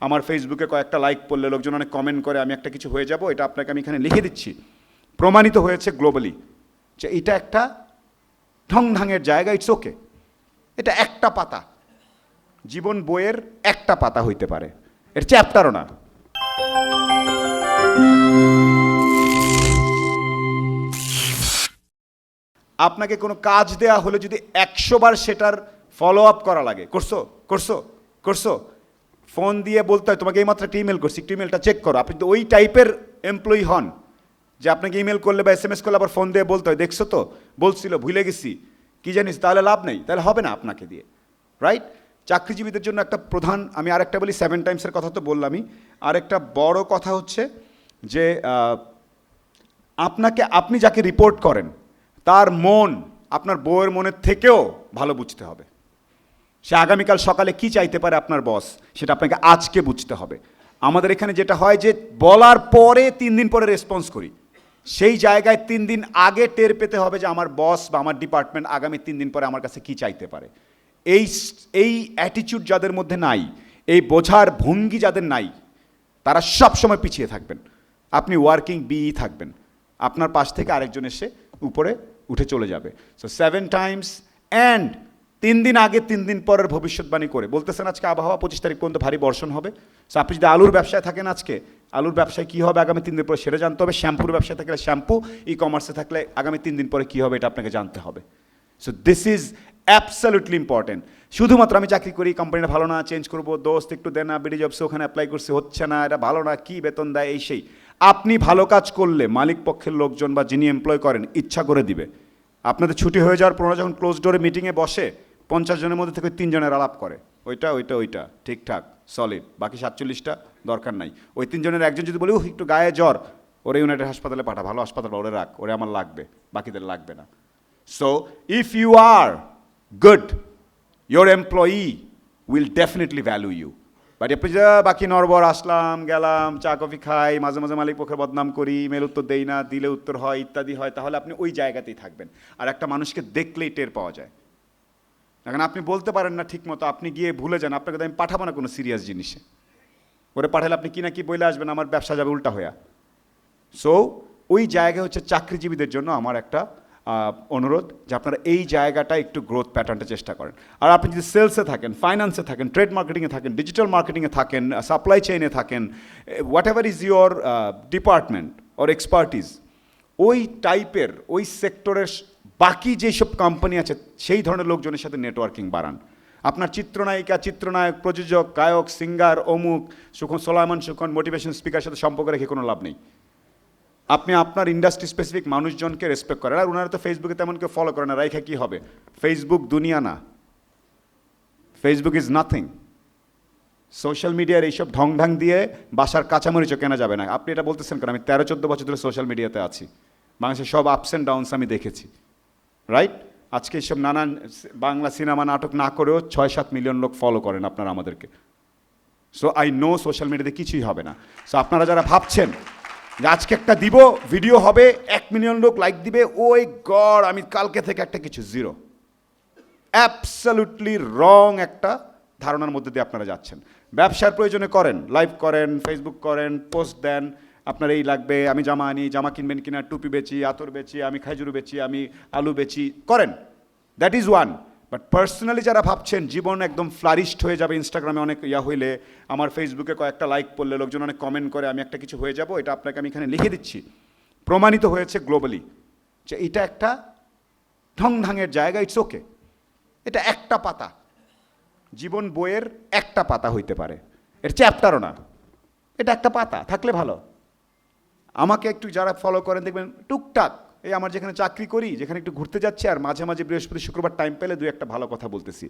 আমার ফেসবুকে কয়েকটা লাইক পড়লে লোকজন অনেক কমেন্ট করে, আমি একটা কিছু হয়ে যাব, এটা আপনাকে আমি এখানে লিখে দিচ্ছি। প্রমাণিত হয়েছে গ্লোবালি যে এটা একটা ঢং ঢাঙের জায়গা ইটস ওকে এটা একটা পাতা। জীবন বইয়ের একটা পাতা হইতে পারে। এর চ্যাপ্টারও না। আপনাকে কোনো কাজ দেয়া হলে যদি একশো বার সেটার ফলো আপ করা লাগে। করছ? করছ? করছ? ফোন দিয়ে বলতে হয়, তোমাকে এইমাত্র একটা ইমেল করছি, একটু ইমেলটা চেক করো। আপনি তো ওই টাইপের এমপ্লয়ি হন, যে আপনাকে ইমেল করলে বা এস এম এস করলে আবার ফোন দিয়ে বলতে হয়। দেখছ তো? বলছিল, ভুলে গেছি। কি জানিস? তাহলে লাভ নেই। তাহলে হবে না আপনাকে দিয়ে। রাইট চাকরিজীবীদের জন্য একটা প্রধান, আমি আরেকটা বলি সেভেন টাইমসের কথা তো বললামই। আরেকটা বড় কথা হচ্ছে যে আপনাকে, আপনি যাকে রিপোর্ট করেন, তার মন আপনার বউয়ের মনের থেকেও ভালো বুঝতে হবে। সে আগামীকাল সকালে কি চাইতে পারে আপনার বস, সেটা আপনাকে আজকে বুঝতে হবে। আমাদের এখানে যেটা হয় যে, বলার পরে তিন দিন পরে রেসপন্স করি। সেই জায়গায় তিন দিন আগে টের পেতে হবে যে, আমার বস বা আমার ডিপার্টমেন্ট আগামী তিন দিন পরে আমার কাছে কি চাইতে পারে। এই এই অ্যাটিচিউড যাদের মধ্যে নাই, এই বোঝার ভঙ্গি যাদের নাই, তারা সব সময় পিছিয়ে থাকবেন। আপনি ওয়ার্কিং বিই থাকবেন। আপনার পাশ থেকে আরেকজন এসে উপরে উঠে চলে যাবে। সো সেভেন টাইমস অ্যান্ড তিন দিন আগে, তিন দিন পরের ভবিষ্যৎবাণী করে। বলতেছেন আজকে আবহাওয়া পঁচিশ তারিখ পর্যন্ত ভারী বর্ষণ হবে। সো আপনি যদি আলুর ব্যবসায় থাকেন আজকে, আলুর ব্যবসায় কী হবে আগামী তিন দিন পরে সেটা জানতে হবে। শ্যাম্পুর ব্যবসায় থাকলে শ্যাম্পু ই কমার্সে থাকলে আগামী তিন দিন পরে কী হবে এটা আপনাকে জানতে হবে। So this is absolutely important শুধুমাত্র আমি চাকরি করি, কোম্পানিটা ভালো না চেঞ্জ করব, দোস্ত একটু দেন বিডি জবসে ওখানে অ্যাপ্লাই করছে, হচ্ছে না, এটা ভালো না, কী বেতন দেয়, এই সেই। আপনি ভালো কাজ করলে মালিক পক্ষের লোকজন বা যিনি এমপ্লয় করেন, ইচ্ছা করে দিবে। আপনাদের ছুটি হয়ে যাওয়ার পর যখন ক্লোজ ডোরে মিটিংয়ে বসে পঞ্চাশ জনের মধ্যে থেকে তিনজনের আলাপ করে। ওইটা ওইটা ওইটা। ঠিকঠাক সলিড বাকি সাতচল্লিশটা দরকার নাই। ওই তিনজনের একজন যদি বলি "উহ, একটু গায়ে জ্বর ওরে ইউনাইটেড হাসপাতালে পাঠা ভালো হাসপাতাল ওরে রাখ। ওরে আমার লাগবে বাকিদের লাগবে না। So if you are good your employee will definitely value you. But আপনি যা বাকি নরবর আসলাম গেলাম চা কফি খাই মাঝে মাঝে মালিক পক্ষের বদনাম করি মেল উত্তর দেই না দিলে উত্তর হয় ইত্যাদি হয় তাহলে আপনি ওই জায়গাতেই থাকবেন। আর একটা মানুষকে দেখলেই টের পাওয়া যায়। এখন আপনি বলতে পারেন না ঠিক মতো আপনি গিয়ে ভুলে যান, আপনাকে তো আমি পাঠাবো না কোনো সিরিয়াস জিনিসে। ওরে পাঠালে আপনি কি না কি বলে আসবেন, আমার ব্যবসা যাবে উল্টা হইয়া। সো ওই জায়গা হচ্ছে চাকরিজীবীদের জন্য আমার একটা অনুরোধ যে আপনারা এই জায়গাটা একটু গ্রোথ প্যাটার্নটা চেষ্টা করেন। আর আপনি যদি সেলসে থাকেন ফাইন্যান্সে থাকেন ট্রেড মার্কেটিংয়ে থাকেন ডিজিটাল মার্কেটিংয়ে থাকেন সাপ্লাই চেইনে থাকেন whatever is your department or expertise ওই টাইপের ওই সেক্টরের বাকি যেসব কোম্পানি আছে, সেই ধরনের লোকজনের সাথে নেটওয়ার্কিং বাড়ান। আপনার চিত্রনায়িকা, চিত্রনায়ক, প্রযোজক, গায়ক সিঙ্গার অমুক সুখন সোলাইমান সুখন মোটিভেশন স্পিকার সাথে সম্পর্ক রেখে কোনো লাভ নেই। আপনি আপনার ইন্ডাস্ট্রি স্পেসিফিক মানুষজনকে রেসপেক্ট করেন, আর ওনারা তো ফেসবুকে তেমন কেউ ফলো করে না রাইখা কী হবে? ফেসবুক দুনিয়া না। ফেসবুক ইজ নাথিং সোশ্যাল মিডিয়ার এইসব ঢং ঢাং দিয়ে বাসার কাঁচামরিচও কেনা যাবে না। আপনি এটা বলতেছেন কেন? আমি তেরো, চোদ্দ বছর ধরে সোশ্যাল মিডিয়াতে আছি। বাংলাদেশের সব আপস অ্যান্ড ডাউনস আমি দেখেছি। রাইট আজকে এইসব নানান বাংলা সিনেমা নাটক না করেও ছয় সাত মিলিয়ন লোক ফলো করেন আপনারা আমাদেরকে। সো আই নো সোশ্যাল মিডিয়াতে কিছুই হবে না। সো আপনারা যারা ভাবছেন যে আজকে একটা দিব ভিডিও হবে, এক মিলিয়ন লোক লাইক দিবে, ওই গড, আমি কালকে থেকে একটা কিছু জিরো অ্যাবসলুটলি রং একটা ধারণার মধ্যে দিয়ে আপনারা যাচ্ছেন। ব্যবসার প্রয়োজনে করেন লাইভ করেন ফেসবুক করেন পোস্ট দেন আপনার এই লাগবে, আমি জামা আনি, জামা কিনবেন কিনা, টুপি বেচি, আতর বেচি, আমি খাইজুরু বেচি, আমি আলু বেচি, করেন। That is one but personally যারা ভাবছেন, জীবন একদম ফ্লারিস্ট হয়ে যাবে ইনস্টাগ্রামে অনেক ইয়া হইলে, আমার ফেসবুকে কয়েকটা লাইক পড়লে, লোকজন অনেক কমেন্ট করে, আমি একটা কিছু হয়ে যাব, এটা আপনাকে আমি এখানে লিখে দিচ্ছি। প্রমাণিত হয়েছে গ্লোবালি যে এটা একটা ঢং ঢাঙের জায়গা ইটস ওকে এটা একটা পাতা। জীবন বইয়ের একটা পাতা হইতে পারে। এর চ্যাপ্টারও না। এটা একটা পাতা, থাকলে ভালো। আমাকে একটু যারা ফলো করেন দেখবেন টুকটাক, এই আমার যেখানে চাকরি করি, যেখানে একটু ঘুরতে যাচ্ছি, আর মাঝে মাঝে বৃহস্পতি, শুক্রবার টাইম পেলে দু একটা ভালো কথা বলতেছি।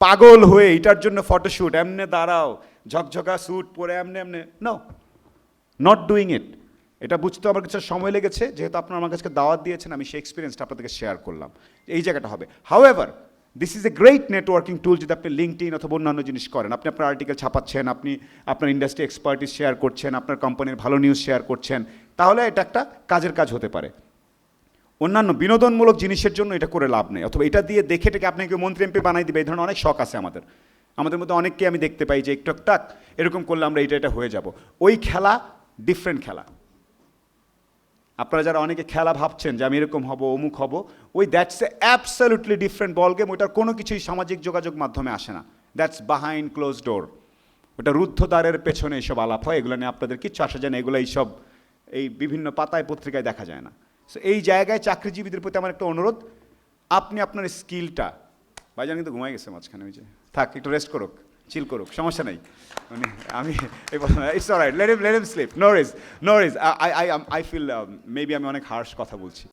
পাগল হয়ে এটার জন্য ফটোশ্যুট এমনে দাঁড়াও, ঝকঝকা স্যুট পরে এমনে এমনে নো নট ডুইং ইট এটা বুঝতে আমার কিছু সময় লেগেছে, যেহেতু আপনারা আমার কাছে দাওয়াত দিয়েছেন, আমি সেই এক্সপিরিয়েন্সটা আপনাদেরকে শেয়ার করলাম। এই জায়গাটা হবে। How this is a great networking tool যদি আপনি লিঙ্কড অথবা অন্যান্য জিনিস করেন। আপনি আপনার আর্টিকেল ছাপাচ্ছেন, আপনি আপনার ইন্ডাস্ট্রি এক্সপার্টিস শেয়ার করছেন, আপনার কোম্পানির ভালো নিউজ শেয়ার করছেন, তাহলে এটা একটা কাজের কাজ হতে পারে। অন্যান্য বিনোদনমূলক জিনিসের জন্য এটা করে লাভ নেই। অথবা এটা দিয়ে দেখে টেকে আপনাকে মন্ত্রী এমপি বানাই দিবে, এই ধরনের অনেক শখ আছে আমাদের। আমাদের মধ্যে অনেককে আমি দেখতে পাই যে একটু টাক এরকম করলে আমরা এটা এটা হয়ে যাব। ওই খেলা ডিফারেন্ট খেলা। আপনারা যারা অনেকে খেলা ভাবছেন যে আমি এরকম হব, অমুক হব, ওই that's a absolutely different ball game ওটার কোনো কিছুই সামাজিক যোগাযোগ মাধ্যমে আসে না। দ্যাটস বাহাইন্ড ক্লোজ ডোর ওটা রুদ্ধদ্বারের পেছনে এইসব আলাপ হয়, এগুলো নিয়ে আপনাদের কিচ্ছু আসা যায় না এগুলো এইসব এই বিভিন্ন পাতায় পত্রিকায় দেখা যায় না। সো এই জায়গায় চাকরিজীবীদের প্রতি আমার একটা অনুরোধ, আপনি আপনার স্কিলটা ভাইজান কিন্তু ঘুমাই গেছে মাঝখানে, ওই যে থাক, একটু রেস্ট করুক। চিল করুক, সমস্যা নেই। মানে আমি it's alright let him let him sleep no ridge no ridge I I I feel maybe আমি অনেক হার্শ কথা বলছি।